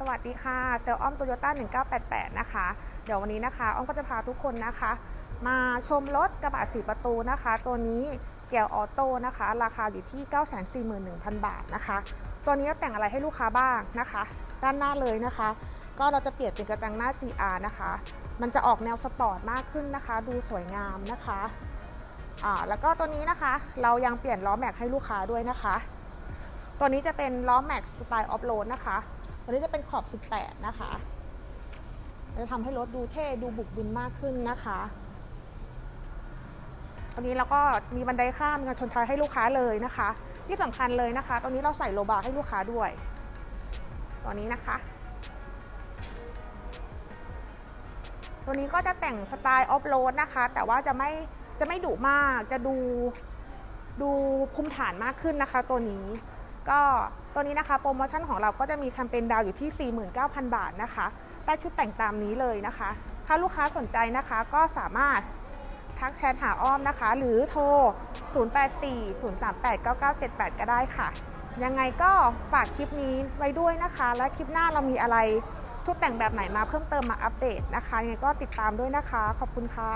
สวัสดีค่ะเซลอ้อมโตโยต้า1988 นะคะ เดี๋ยววันนี้นะคะ อ้อมก็จะพาทุกคนนะคะ มาชมรถกระบะสีประตูนะคะ ตัวนี้เกียวออโต้นะคะ ราคาอยู่ที่ 941,000 บาทนะคะ ตัวนี้เราแต่งอะไรให้ลูกค้าบ้างนะคะ ด้านหน้าเลยนะคะ ก็เราจะเปลี่ยนเป็นกระจังหน้า GR นะคะ มันจะออกแนวสปอร์ตมากขึ้นนะคะ ดูสวยงามนะคะอ่าแล้วก็ตัวนี้นะคะ เรายังเปลี่ยนล้อแม็กให้ลูกค้าด้วยนะคะ ตัวนี้จะเป็นล้อแม็กสไตล์ออฟโรดนะคะ ตัวนี้จะเป็นขอบ18นะคะจะทำให้รถดูเท่ดูบุกบินมากขึ้นนะคะตัวนี้เราก็มีบันไดข้ามกันชนท้ายให้ลูกค้าเลยนะคะ ที่สำคัญเลยนะคะตัวนี้เราใส่โลบาร์ให้ลูกค้าด้วยตัวนี้นะคะตัวนี้ก็จะแต่งสไตล์ออฟโรดนะคะ แต่ว่าจะไม่จะไม่ดุมากจะดูดูภูมิฐานมากขึ้นนะคะตัวนี้ ก็ตัวนี้นะคะโปรโมชั่นของเราก็จะมีแคมเปญดาวอยู่ที่ 49,000 บาทนะคะได้ชุดแต่งตามนี้เลยนะคะ ถ้าลูกค้าสนใจนะคะก็สามารถทักแชทหาอ้อมนะคะ หรือโทร 0840389978 ก็ได้ค่ะ ยังไงก็ฝากคลิปนี้ไว้ด้วยนะคะ และคลิปหน้าเรามีอะไรชุดแต่งแบบไหนมาเพิ่มเติมมาอัปเดตนะคะยังไงก็ติดตามด้วยนะคะ ขอบคุณค่ะ